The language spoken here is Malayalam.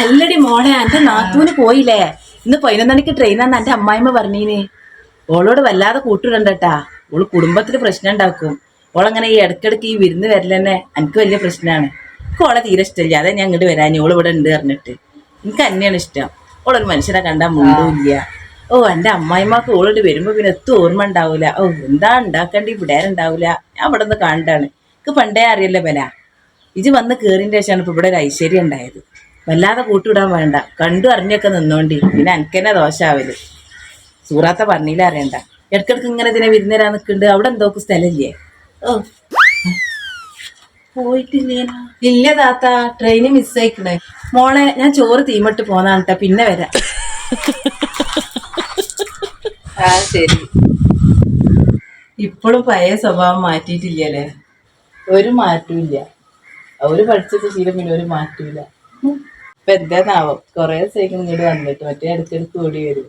അല്ലടി മോളെ എന്റെ നാത്തൂന് പോയില്ലേ? ഇന്ന് പതിനൊന്നണിക്ക് ട്രെയിനാന്ന് എന്റെ അമ്മായിമ്മ പറഞ്ഞീന്. ഓളോട് വല്ലാതെ കൂട്ടിടണ്ടട്ടാ ഓൾ കുടുംബത്തിൽ പ്രശ്നം ഉണ്ടാക്കും. ഓളങ്ങനെ ഈ ഇടക്കിടക്ക് ഈ വിരുന്ന് വരലെന്നെ എനിക്ക് വലിയ പ്രശ്നമാണ് എനിക്ക് ഓളെ തീരെ ഇഷ്ടമില്ല. അതെ ഞാൻ ഇങ്ങോട്ട് വരാൻ ഓൾ ഇവിടെ ഉണ്ട് പറഞ്ഞിട്ട്. എനിക്ക് തന്നെയാണ് ഇഷ്ടം. ഓളൊരു മനുഷ്യനെ കണ്ടാൽ മുണ്ടുമില്ല ഓ എന്റെ അമ്മായിമാക്ക് ഓളോട് വരുമ്പോ പിന്നെ എത്തും ഓർമ്മ ഉണ്ടാവൂല. ഓ എന്താ ഉണ്ടാക്കേണ്ടി? ഇവിടെ ഞാൻ ഇവിടെ നിന്ന് കാണണ്ടാണ്. എനിക്ക് പണ്ടേ അറിയല്ലോ ബല. ഇത് വന്ന് കേറിന്റെ ശേഷമാണ് ഇപ്പൊ ഇവിടെ ഒരു ഐശ്വര്യം ഉണ്ടായത്. വല്ലാതെ കൂട്ടിവിടാൻ വേണ്ട. കണ്ടു അറിഞ്ഞൊക്കെ നിന്നോണ്ടി. പിന്നെ എനിക്കെന്നെ ദോഷാവൽ. സൂറാത്ത പറഞ്ഞില്ല അറിയണ്ട. ഇടക്കിടക്ക് ഇങ്ങനെ ഇതിനെ വിരുന്നേരാ നിൽക്കുന്നുണ്ട് അവിടെ എന്തോക്ക് സ്ഥലമില്ലേ? ഓ. പോയിട്ടില്ലേ? ഇല്ല താത്ത. ട്രെയിന് മിസ്സായിക്കണേ മോളെ ഞാൻ ചോറ് തീമട്ട് പോന്നാണ് പിന്നെ വരാം. ആ ശരി. ഇപ്പോഴും പഴയ സ്വഭാവം മാറ്റിയിട്ടില്ലല്ലേ? ഒരു മാറ്റവും ഇല്ല. അവർ പഠിച്ചത് ശീലം പിന്നെ ഒരു മാറ്റവും ഇല്ല. ഇപ്പൊ എന്താന്നാവോ കൊറേ ദിവസത്തേക്ക് ഇങ്ങോട്ട് വന്നിട്ട് മറ്റേ ഇടയ്ക്കിടയ്ക്ക് ഓടി വരും.